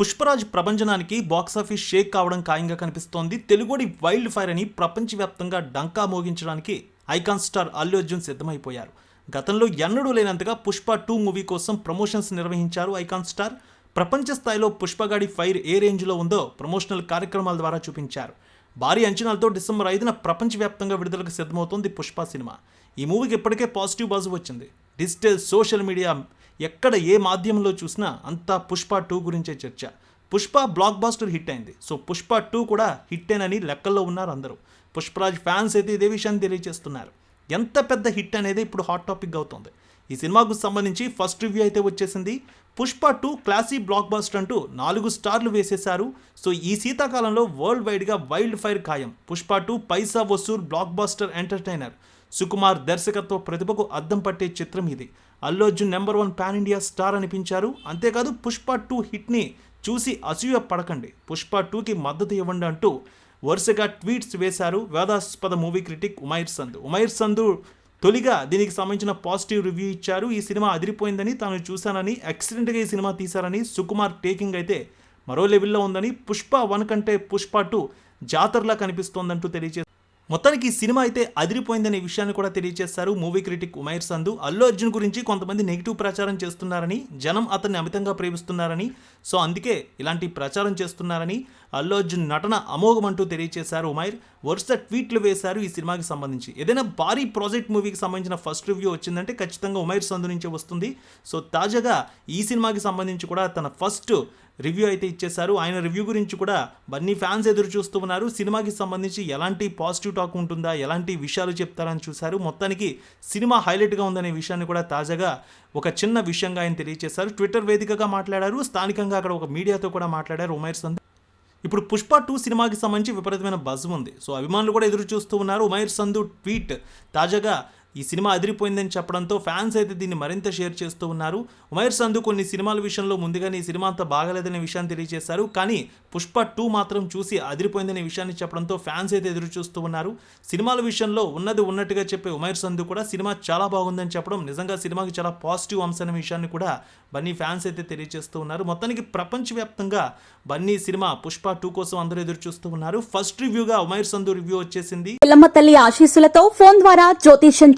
Pushparaj ప్రభంజనానికి box office Sheikh కావడం ఖాయంగా కనిపిస్తోంది. తెలుగుడి వైల్డ్ ఫైర్ అని ప్రపంచవ్యాప్తంగా డంకా మోగించడానికి ఐకాన్ స్టార్ అల్లు అర్జున్ సిద్ధమైపోయారు. గతంలో ఎన్నడూ లేనంతగా పుష్ప టూ మూవీ కోసం ప్రమోషన్స్ నిర్వహించారు ఐకాన్ స్టార్. ప్రపంచ స్థాయిలో పుష్పగాడి ఫైర్ ఏ రేంజ్లో ఉందో ప్రమోషనల్ కార్యక్రమాల ద్వారా చూపించారు. భారీ అంచనాలతో డిసెంబర్ ఐదున ప్రపంచవ్యాప్తంగా విడుదలకు సిద్ధమవుతోంది పుష్ప సినిమా. ఈ మూవీకి ఇప్పటికే పాజిటివ్ బజ్ వచ్చింది. డిజిటల్ సోషల్ మీడియా ఎక్కడ ఏ మాధ్యమంలో చూసినా అంతా పుష్ప టూ గురించే చర్చ. పుష్ప బ్లాక్ బాస్టర్ హిట్ అయింది. సో పుష్ప టూ కూడా హిట్టేనని లెక్కల్లో ఉన్నారు అందరూ. పుష్పరాజ్ ఫ్యాన్స్ అయితే ఇదే విషయాన్ని తెలియజేస్తున్నారు. ఎంత పెద్ద హిట్ అనేది ఇప్పుడు హాట్ టాపిక్ అవుతుంది. ఈ సినిమాకు సంబంధించి ఫస్ట్ రివ్యూ అయితే వచ్చేసింది. Pushpa two classy blockbuster అంటూ నాలుగు స్టార్లు వేసేశారు. సో ఈ శీతాకాలంలో వరల్డ్ వైడ్గా వైల్డ్ ఫైర్ ఖాయం. పుష్ప టూ పైసా వసూర్ బ్లాక్ బాస్టర్ ఎంటర్టైనర్. సుకుమార్ దర్శకత్వ ప్రతిభకు అద్దం పట్టే చిత్రం ఇది. Allu Arjun number one pan India star అనిపించారు. అంతేకాదు పుష్ప టూ హిట్ని చూసి అసూయ పడకండి. పుష్ప టూకి మద్దతు ఇవ్వండి అంటూ వరుసగా ట్వీట్స్ వేశారు వేదాస్పద మూవీ క్రిటిక్ ఉమైర్ సందు ఉమైర్ సందు తొలిగా దీనికి సంబంధించిన పాజిటివ్ రివ్యూ ఇచ్చారు. ఈ సినిమా అదిరిపోయిందని తాను చూశానని ఎక్సలెంట్గా ఈ సినిమా తీశారని సుకుమార్ టేకింగ్ అయితే మరో లెవెల్లో ఉందని పుష్ప వన్ కంటే పుష్ప టూ జాతరలా కనిపిస్తోందంటూ తెలియజే మొత్తానికి ఈ సినిమా అయితే అదిరిపోయిందనే విషయాన్ని కూడా తెలియజేశారు మూవీ క్రిటిక్ ఉమైర్ సంధు. అల్లు అర్జున్ గురించి కొంతమంది నెగిటివ్ ప్రచారం చేస్తున్నారని జనం అతన్ని అమితంగా ప్రేమిస్తున్నారని సో అందుకే ఇలాంటి ప్రచారం చేస్తున్నారని అల్లు అర్జున్ నటన అమోఘం అంటూ తెలియజేశారు ఉమైర్. వరుస ట్వీట్లు వేశారు ఈ సినిమాకి సంబంధించి. ఏదైనా భారీ ప్రాజెక్ట్ మూవీకి సంబంధించిన ఫస్ట్ రివ్యూ వచ్చిందంటే ఖచ్చితంగా ఉమైర్ సంధు నుంచే వస్తుంది. సో తాజాగా ఈ సినిమాకి సంబంధించి కూడా తన ఫస్ట్ రివ్యూ అయితే ఇచ్చేశారు. ఆయన రివ్యూ గురించి కూడా బన్నీ ఫ్యాన్స్ ఎదురు చూస్తూ ఉన్నారు. సినిమాకి సంబంధించి ఎలాంటి పాజిటివ్ టాక్ ఉంటుందా? ఎలాంటి విషయాలు చెప్తారని చూశారు. మొత్తానికి సినిమా హైలైట్గా ఉందనే విషయాన్ని కూడా తాజాగా ఒక చిన్న విషయంగా ఆయన తెలియజేశారు. ట్విట్టర్ వేదికగా మాట్లాడారు. స్థానికంగా అక్కడ ఒక మీడియాతో కూడా మాట్లాడారు ఉమైర్ సంధు ఇప్పుడు పుష్ప టూ సినిమాకి సంబంధించి విపరీతమైన బజ్ ఉంది. సో అభిమానులు కూడా ఎదురు చూస్తూ ఉన్నారు. ఉమైర్ సంధు ట్వీట్ తాజాగా ఈ సినిమా అదిరిపోయిందని చెప్పడంతో ఫ్యాన్స్ అయితే దీన్ని మరింత షేర్ చేస్తూ ఉన్నారు. ఉమైర్ సంధు కొన్ని సినిమాల విషయంలో ముందుగానే ఈ సినిమా అంత బాగలేదనే విషయాన్ని తెలియజేశారు. కానీ పుష్ప టూ మాత్రం చూసి అదిరిపోయిందనే విషయాన్ని చెప్పడంతో ఫ్యాన్స్ అయితే ఎదురు చూస్తూ ఉన్నారు. సినిమాల విషయంలో ఉన్నది ఉన్నట్టుగా చెప్పే ఉమైర్ సంధు కూడా సినిమా చాలా బాగుందని చెప్పడం నిజంగా సినిమాకి చాలా పాజిటివ్ అంశమైన అనే విషయాన్ని కూడా బన్నీ ఫ్యాన్స్ అయితే తెలియజేస్తూ ఉన్నారు. మొత్తానికి ప్రపంచవ్యాప్తంగా బన్నీ సినిమా పుష్ప టూ కోసం అందరూ ఎదురు చూస్తూ ఉన్నారు. ఫస్ట్ రివ్యూగా ఉమైర్ సంధు రివ్యూ వచ్చేసింది. ఎల్లమ్మ తల్లి ఆశీస్సులతో ఫోన్ ద్వారా జ్యోతిష్యం